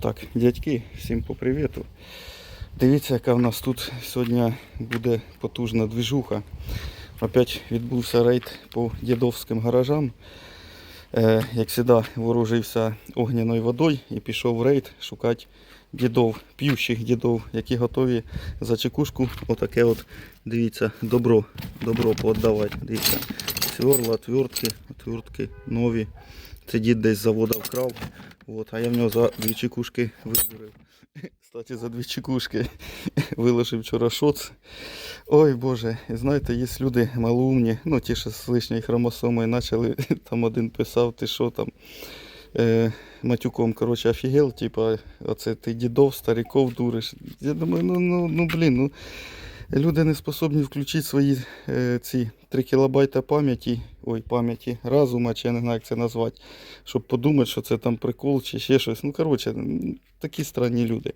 Так, дядьки, всім по привіту. Дивіться, яка в нас тут сьогодні буде потужна двіжуха. Опять відбувся рейд по дідовським гаражам. Е, як завжди, вооружився огняною водою і пішов в рейд шукати дідов, п'ющих дідов, які готові за чекушку отаке от, дивіться, добро, добро поотдавати. Дивіться, сверла, отвертки, отвертки нові. Це дід десь з завода вкрав. От, а я в нього за дві чекушки вибурив. Кстати, за дві чекушки виложив вчора шоц. Ой Боже, знаєте, є люди малоумні, ну ті, що з лишньою хромосомою почали, там один писав, ти що там, е, матюком, коротше, офігел, типа, оце ти дідов, стариков дуриш. Я думаю, ну, ну, ну блін, ну. Люди не способні включити свої е, ці 3 кілобайта пам'яті, ой, пам'яті разума, чи я не знаю, як це назвати, щоб подумати, що це там прикол чи ще щось. Ну, коротше, такі странні люди.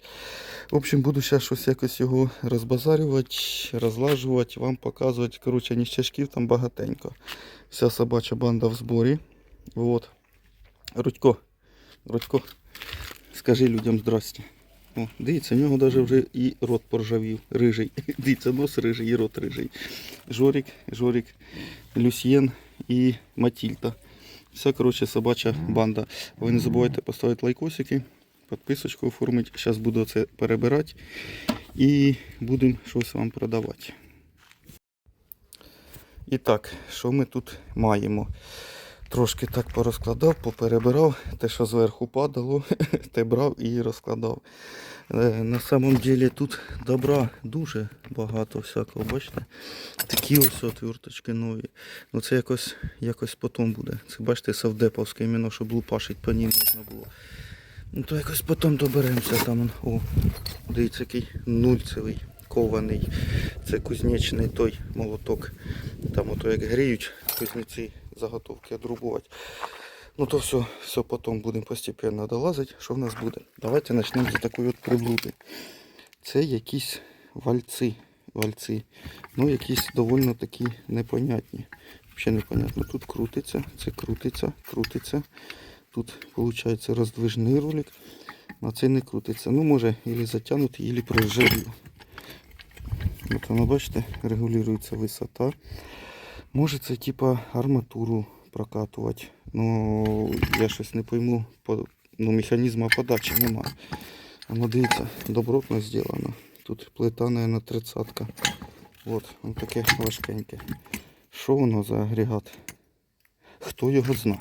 В общем, буду зараз щось якось його розбазарювати, розлажувати, вам показувати. Коротше, ніщачків там багатенько. Вся собача банда в зборі. От. Рудько, Рудько, скажи людям здрасте. О, дивіться, в нього навіть вже і рот поржавів, рижий. Дивіться, нос рижий і рот рижий. Жорик, Жорик, Люсьєн і Матільда. Вся, коротше, собача банда. Ви не забувайте поставити лайкосики, підписочку оформити. Зараз буду це перебирати і будемо щось вам продавати. І так, що ми тут маємо? Трошки так порозкладав, поперебирав, те, що зверху падало, те брав і розкладав. Е, На самом деле тут добра дуже багато всякого, бачите? Такі ось отверточки нові. Ну це якось, якось потім буде. Це бачите, савдеповське іменно, щоб лупашить по ній можна було. Ну то якось потім доберемося там. О, дивіться, який нульцевий, кований. Це кузнечний той молоток. Там ото як гріють кузнеці заготовки одрубувати. Ну то все, все потім будемо постепенно долазити. Що в нас буде? Давайте почнемо з такої от приблуди. Це якісь вальці. вальці. Ну, якісь доволі такі непонятні. Взагалі непонятно. Тут крутиться, це крутиться, крутиться. Тут виходить роздвижний ролик. На цей не крутиться. Ну, може, ілі затягнути, ілі приживлю. От воно, бачите, регулюється висота. Може це типа арматуру прокатувати. Ну я щось не пойму. По, ну, механізму подачі немає. А ну дивіться, добротно зроблено. Тут плита, мабуть, 30 От, воно таке важкеньке. Що воно за агрегат? Хто його зна?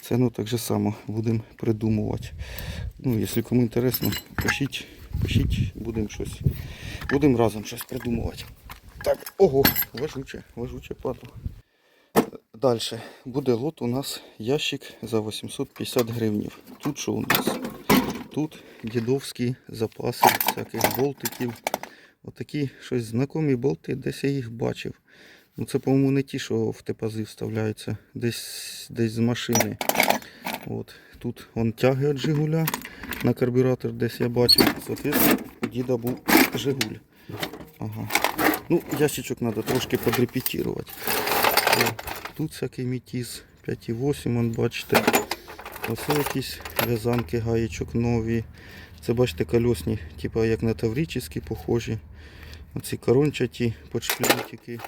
Це ну так же само будемо придумувати. Ну, якщо кому інтересно, пишіть, пишіть, будемо щось. Будемо разом щось придумувати. Так, ого, важуче, важуче падло. Далі. Буде лот у нас ящик за 850 гривнів. Тут що у нас? Тут дідовські запаси всяких болтиків. Отакі щось знакомі болти, десь я їх бачив. Ну це, по-моєму, не ті, що в тепази вставляються. Десь, десь з машини. От. Тут вон тяги від Жигуля на карбюратор десь я бачив. Соответственно, у діда був Жигуль. Ага. Ну, ящичок треба трошки подрепетувати. О, Тут всякий мітіз 5,8, вон бачите. Ось якісь в'язанки гаєчок нові. Це бачите колесні, типу як на таврическі похожі. Оці корончаті подшплінтики.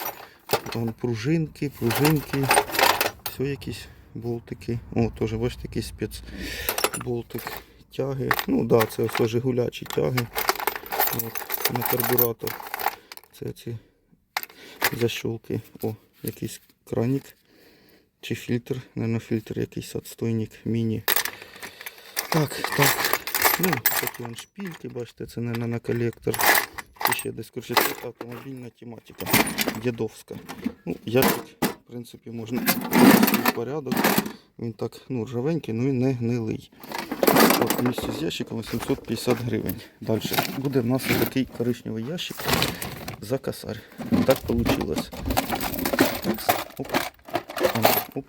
Пружинки, пружинки. Все якісь болтики. О, теж бачите якийсь спецболтик. Тяги. Ну так, да, це все жигулячі тяги. От, на карбюратор. Це ці защолки. О, якийсь кранік. Чи фільтр, Наверно, фільтр якийсь отстойник міні. Так, так. Ну, такі вон шпильки, бачите, це наверно, на колектор. Це ще десь коротше, це автомобільна тематика. Дідовська. Ну, ящик, в принципі, можна в порядок. Він так, ну, ржавенький, ну він не гнилий. От, місце з ящиком 850 гривень. Далі. Буде в нас такий коричневий ящик за косарь. Так вийшло. Оп. Оп.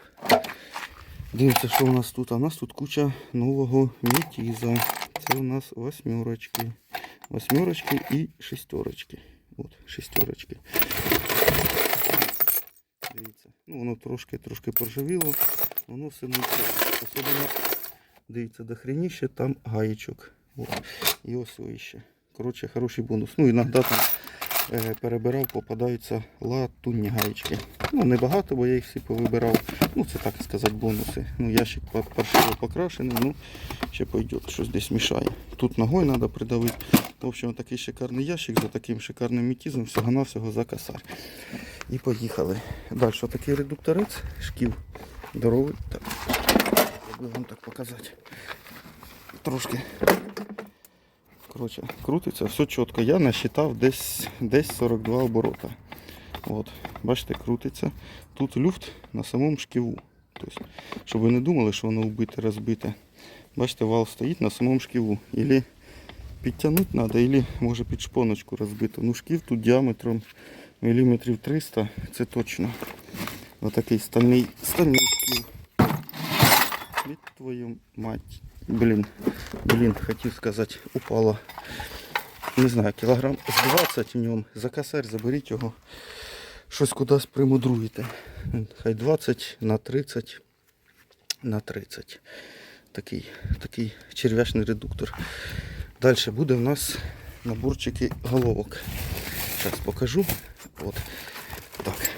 Дивіться, що у нас тут. А у нас тут куча нового мітіза. Це у нас восьмерочки. Восьмерочки і шестерочки. От, шестерочки. Дивіться. Ну, воно трошки трошки поржавіло. Воно все нічого. Особливо, дивіться, до хреніще там гаєчок. От. І ось ще. Коротше, хороший бонус. Ну, іноді там перебирав, попадаються латунні гаєчки. Ну, небагато, бо я їх всі повибирав. Ну, це так сказати, бонуси. Ну, ящик пар- паршиво покрашений, ну, ще пойде, щось десь мішає. Тут ногою треба придавити. В общем, такий шикарний ящик за таким шикарним мітізом, всього-навсього за косарь. І поїхали. Далі такий редукторець, шків здоровий. Так. Як би вам так показати. Трошки. Коротше, крутиться, все чітко. Я насчитав десь, десь 42 оборота. От, бачите, крутиться. Тут люфт на самому шківу. Тобто, щоб ви не думали, що воно вбите, розбите. Бачите, вал стоїть на самому шківу. Ілі підтягнути треба, ілі може під шпоночку розбито. Ну, шків тут діаметром міліметрів 300, це точно. Отакий стальний, стальний шків. Від твою мать. Блін, блін, хотів сказати, упало. Не знаю, кілограм з 20 в ньому. За косарь заберіть його. Щось кудись примудруєте. Хай 20 на 30 на 30. Такий, такий черв'ячний редуктор. Далі буде в нас наборчики головок. Зараз покажу. От. Так.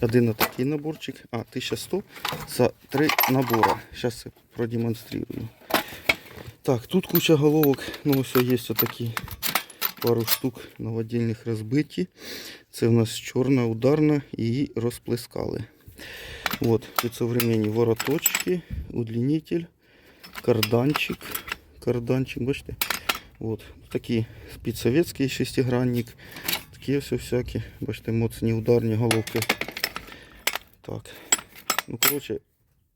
Один отакий наборчик. А, 1100 за три набора. Зараз продемонструю. Так, тут куча головок. Ну, ось є отакі пару штук новодільних розбиті. Це у нас чорна ударна, її розплескали. От, під современні вороточки, удлінитель, карданчик. Карданчик, бачите? От, такі спецсоветський шестигранник. Такі все всякі, бачите, моцні ударні головки. Так. Ну, коротше,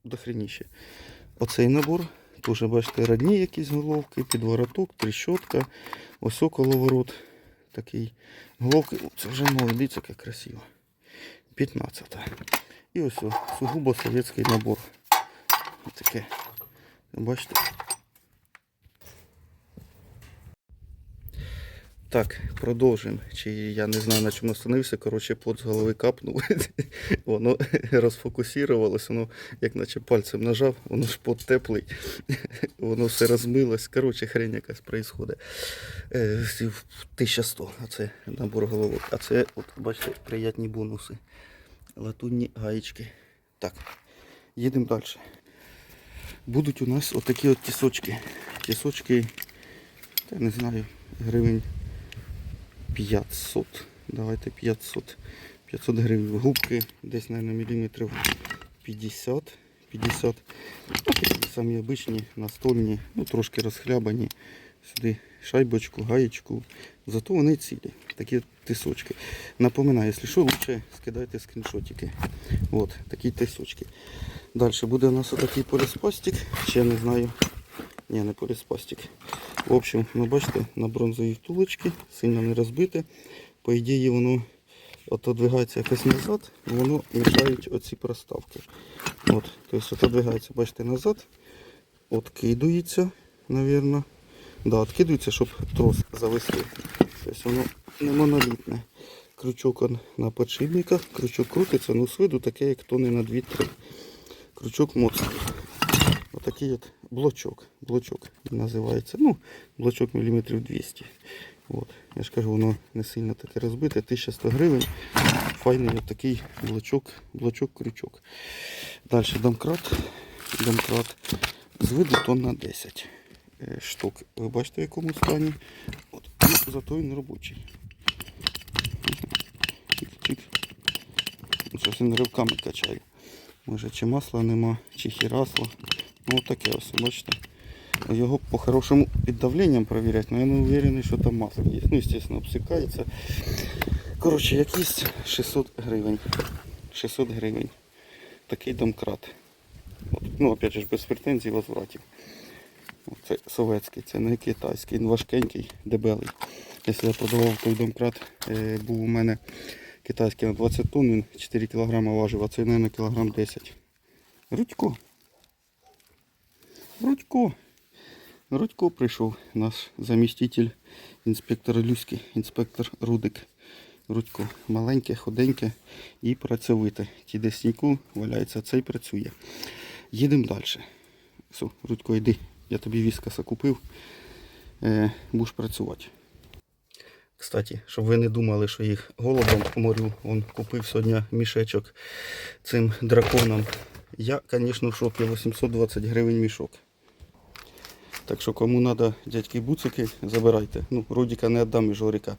дохреніще. Оцей набор. Теж, бачите, родні якісь головки, підвороток, тріщотка, ось около ворот. Такий. Головки, це вже новий, дивіться, як красиво. 15. І ось о, сугубо совєтський набор. Ось Таке. Бачите. Так, продовжуємо. Чи я не знаю на чому остановився. Коротше, пот з голови капнув. воно розфокусувалось, воно як наче пальцем нажав, воно ж пот теплий. воно все розмилось. Коротше, хрень якась происходить. Е, 1100, а це набор головок. А це, от, бачите, приятні бонуси. Латунні гаєчки. Так, їдемо далі. Будуть у нас отакі от тісочки. Тісочки, та не знаю, гривень 500. Давайте 500. 500 гривень. Губки десь, мабуть, міліметрів 50. 50. Ну, самі обичні, настольні, ну трошки розхлябані. Сюди шайбочку, гаєчку. Зато вони цілі. Такі тисочки. Напоминаю, якщо що, лучше скидайте скріншотики. От, такі тисочки. Далі буде у нас отакий поліспастик. Ще не знаю. Ні, не поліспастик. В общем, ви бачите, на бронзовій втулочці, сильно не розбите. По ідеї воно отодвигається якось назад, воно мішають оці проставки. От, тобто отодвигається, бачите, назад, откидується, мабуть. Да, откидується, щоб трос завести. Тобто воно не монолітне. Крючок на подшипниках, крючок крутиться, ну з виду таке, як тони на 2-3. Крючок моцний. Отакий от блочок. Блочок називається. Ну, блочок міліметрів 200. От. Я ж кажу, воно не сильно таке розбите. 1100 гривень. Файний такий блочок, блочок, крючок. Далі домкрат. Домкрат. З виду тонн на 10 е, штук. Ви бачите, в якому стані. От. Ну, зато він робочий. Щось він ривками качає. Може чи масла нема, чи хірасло. Ну таке ось, бачите. Його по-хорошому під давленням перевіряти, але я не уверений, що там масло є. Ну, звісно, обсикається. Коротше, якісь 600 гривень. 600 гривень. Такий домкрат. От. Ну, опять же, без претензій возвратів. Це советський, це не китайський, він важкенький, дебелий. Якщо я подавав той домкрат, е, був у мене китайський на 20 тонн, він 4 кг важив, а цей, мабуть, кілограм 10. Рудько. Рудько. Рудько прийшов наш заміститель, інспектор Люський, інспектор Рудик. Рудько маленьке, худеньке і працьовите. Ті де сніку валяється, цей працює. Е, э, э, э, Э, Їдемо далі. Все, Рудько, йди. Я тобі віскаса купив. е, будеш працювати. Кстати, щоб ви не думали, що їх голодом морю, он купив сьогодні мішечок цим драконам. Я, звісно, в шокі 820 гривень мішок. Так що кому треба дядьки буцики, забирайте. Ну, Рудіка не віддам і Жоріка.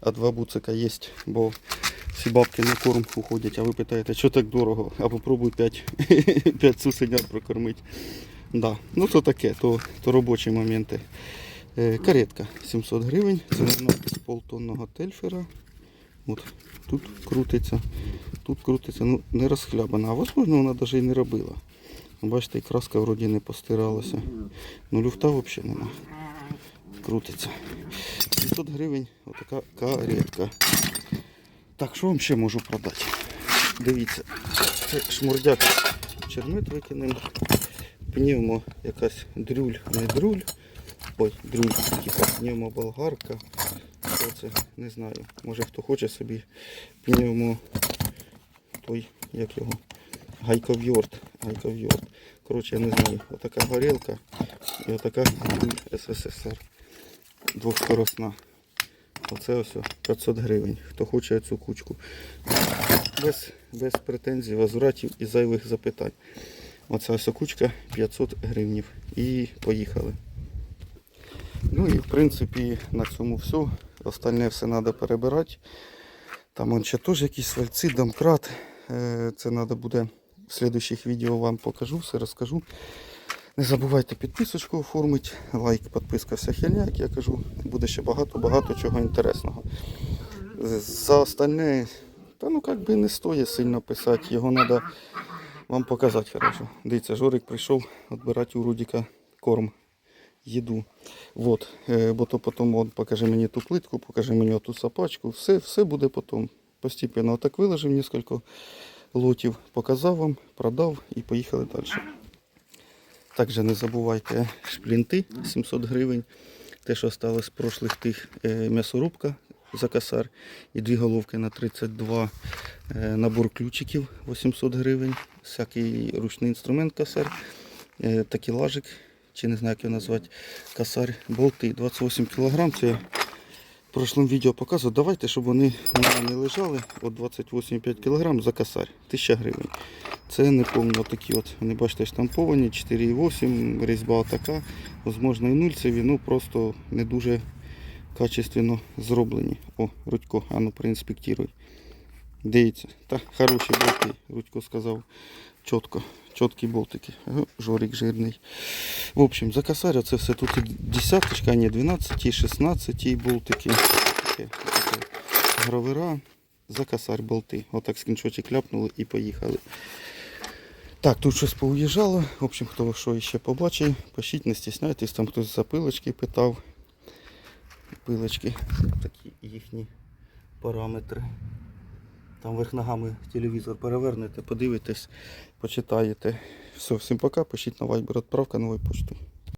А два буцика є, бо всі бабки на корм уходять, а ви питаєте, що так дорого? А попробуй 5, 5 цуценят прокормити. Да. Ну то таке, то, то робочі моменти. Е, каретка 700 гривень. Це з полтонного тельфера. От, тут крутиться, тут крутиться, ну не розхлябана, а можливо вона навіть і не робила. Бачите, і краска вроді не постиралася. Ну люфта взагалі нема. Крутиться. 500 гривень отака каретка. Так, що вам ще можу продати? Дивіться, це шмурдяк чермит викинемо. Пневмо якась дрюль, не дрюль. Ой, дрюль, типа пневмоболгарка. Це? Не знаю. Може хто хоче собі пневмо той, як його, гайковйорд. Гайковйорд. Коротше, я не знаю. Отака горілка і отака СССР. Двохскоросна. Оце ось 500 гривень. Хто хоче цю кучку. Без, без претензій, возвратів і зайвих запитань. Оця ось кучка 500 гривнів. І поїхали. Ну і в принципі на цьому все. Остальне все треба перебирати. Там ще теж якісь свальці, домкрат. Е, Це треба буде в слідуючих відео вам покажу, все розкажу. Не забувайте підписочку оформити, лайк, підписка, вся херня, як я кажу. Буде ще багато-багато чого інтересного. За остальне, та ну як би не стоїть сильно писати, його треба вам показати хорошо. Дивіться, Жорик прийшов відбирати у Рудіка корм, їду. Вот. Е, Бо то потім он покаже мені ту плитку, покаже мені ту сапачку. Все, все буде потім. Постепенно. Отак виложив кілька лотів, показав вам, продав і поїхали далі. Також не забувайте шплінти 700 гривень. Те, що сталося з прошлих тих е, м'ясорубка за косар і дві головки на 32 е, набор ключиків 800 гривень, всякий ручний інструмент косар, е, такелажик, чи не знаю, як його назвати, косар, болти 28 кг. Це прошлому відео показував. Давайте, щоб вони у мене не лежали. От 28,5 кг за косарь, 1000 гривень. Це не повно такі от, вони бачите, штамповані, 4,8, різьба така, можливо і нульцеві, ну просто не дуже качественно зроблені. О, Рудько, а ну проінспектируй. Дивіться, та хороші болти, Рудько сказав. Чітко, чіткі болтики. Жорик жирний. В общем, за косаря це все тут і десяточка, а не 12, 16 болтики. Таке, таке. Гравера, за косарь болти. Отак скріншотик ляпнули і поїхали. Так, тут щось поуїжджало. В общем, хто що ще побачив, пишіть, не стісняйтесь, там хтось за пилочки питав. Пилочки, такі їхні параметри. Там верх ногами телевізор перевернете, подивитесь, почитаєте. Все, всім пока, пишіть на Viber, відправка нової почти.